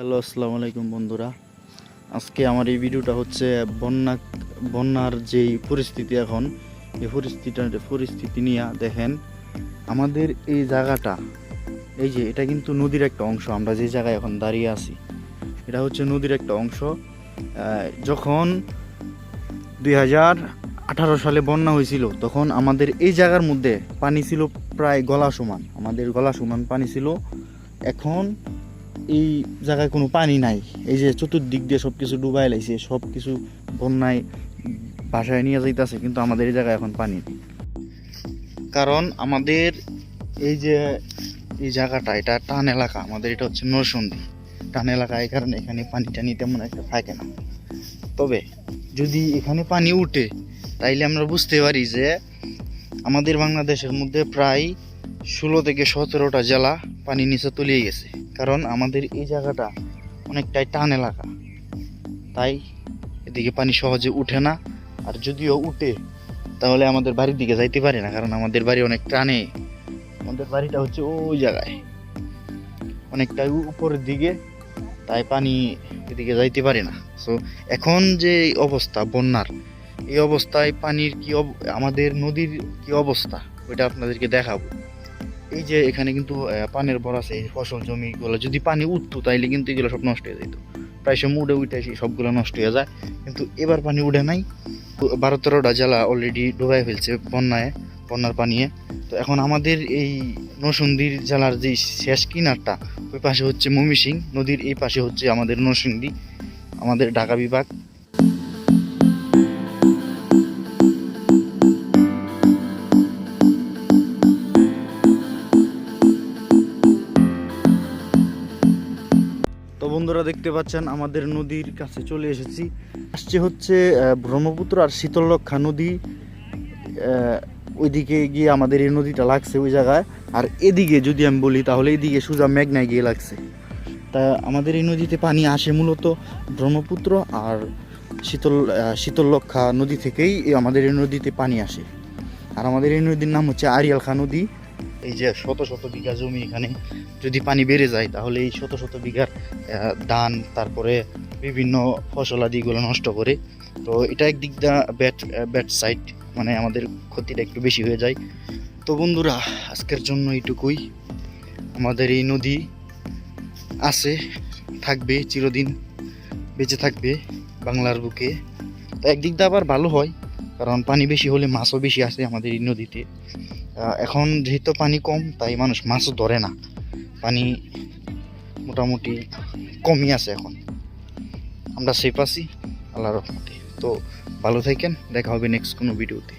Hello, আসসালামু আলাইকুম বন্ধুরা। আজকে আমার এই ভিডিওটা হচ্ছে বন্যা, বন্যার যেই পরিস্থিতি এখন, এই পরিস্থিতিটা, পরিস্থিতি নিয়ে দেখেন, আমাদের এই জায়গাটা, এই যে এটা কিন্তু নদীর একটা অংশ, আমরা যে জায়গায় এখন দাঁড়িয়ে আছি, এটা হচ্ছে নদীর একটা অংশ। যখন দুই হাজার আঠারো সালে বন্যা হয়েছিল, তখন আমাদের এই জায়গার মধ্যে পানি ছিল প্রায় গলা সমান, আমাদের গলা সমান পানি ছিল। এখন এই জায়গায় কোনো পানি নাই। এই যে চতুর্দিক দিয়ে সব কিছু ডুবাই লাইছে সব কিছু বন্যায় বাসায় নিয়ে যাইতেছে, কিন্তু আমাদের এই জায়গায় এখন পানি কারণ আমাদের এই যে এই জায়গাটা, এটা টান এলাকা, আমাদের এটা হচ্ছে নরসন্দী টান এলাকা এই কারণে এখানে পানি টানি তেমন একটা থাকে না। তবে যদি এখানে পানি উঠে, তাইলে আমরা বুঝতে পারি যে আমাদের বাংলাদেশের মধ্যে প্রায় ষোলো থেকে সতেরোটা জেলা পানি নিচে তলিয়ে গেছে। কারণ আমাদের এই জায়গাটা অনেকটাই টান এলাকা। তাই এদিকে পানি সহজে উঠে না। আর যদিও উঠে, তাহলে আমাদের বাড়ির দিকে যাইতে পারি না। কারণ আমাদের বাড়ি অনেক টানে। আমাদের বাড়িটা হচ্ছে ওই জায়গায়। অনেকটাই উপরের দিকে, তাই পানি এদিকে যাইতে পারি না। সো এখন যে অবস্থা বন্যার এই অবস্থায় পানির কি আমাদের নদীর কি অবস্থা? ওইটা আপনাদেরকে দেখাবো। এই যে এখানে কিন্তু পানের ভর আছে ফসল জমিগুলো। যদি পানি উঠতো, তাইলে কিন্তু এগুলো সব নষ্ট হয়ে যেত। প্রায় সময় উঠে উঠে সবগুলো নষ্ট হয়ে যায়। কিন্তু এবার পানি উঠে নাই। বারো তেরোটা জেলা অলরেডি ডুবাই ফেলছে বন্যায়, বন্যার পানিয়ে। তো এখন আমাদের এই নরসিংদীর জেলার যে শেষ কিনারটা, ওই পাশে হচ্ছে ময়মনসিং নদীর এই পাশে হচ্ছে আমাদের নরসিংদী, আমাদের ঢাকা বিভাগ। বন্ধুরা দেখতে পাচ্ছেন আমাদের নদীর কাছে চলে এসেছি। আসছে হচ্ছে ব্রহ্মপুত্র আর শীতলরক্ষা নদী। ওইদিকে গিয়ে আমাদের এই নদীটা লাগছে ওই জায়গায়। আর এদিকে যদি আমি বলি তাহলে এদিকে সোজা মেঘনায় গিয়ে লাগছে। তা আমাদের এই নদীতে পানি আসে মূলত ব্রহ্মপুত্র আর শীতল আহ, শীতলরক্ষা নদী থেকেই আমাদের এই নদীতে পানি আসে। আর আমাদের এই নদীর নাম হচ্ছে আরিয়াল খা নদী। এই যে শত শত বিঘা জমি এখানে যদি পানি বেড়ে যায়, তাহলে এই শত শত বিঘার ধান, তারপরে বিভিন্ন ফসলাদিগুলো নষ্ট করে। তো এটা একদিক দা ব্যাট ব্যাট সাইড মানে আমাদের ক্ষতিটা একটু বেশি হয়ে যায়। তো বন্ধুরা, আজকের জন্য এইটুকুই। আমাদের এই নদী আছে, থাকবে চিরদিন, বেঁচে থাকবে বাংলার বুকে। তো একদিক দিয়ে আবার ভালো হয়, কারণ পানি বেশি হলে মাছও বেশি আসে আমাদের এই নদীতে। এখন যেহেতু পানি কম, তাই মানুষ মাছও ধরে না। পানি মোটামুটি কমই আছে এখন। আমরা সেফ আছি। আল্লাহ রহমতে। তো ভালো থাকেন, দেখা হবে নেক্সট কোনো ভিডিওতে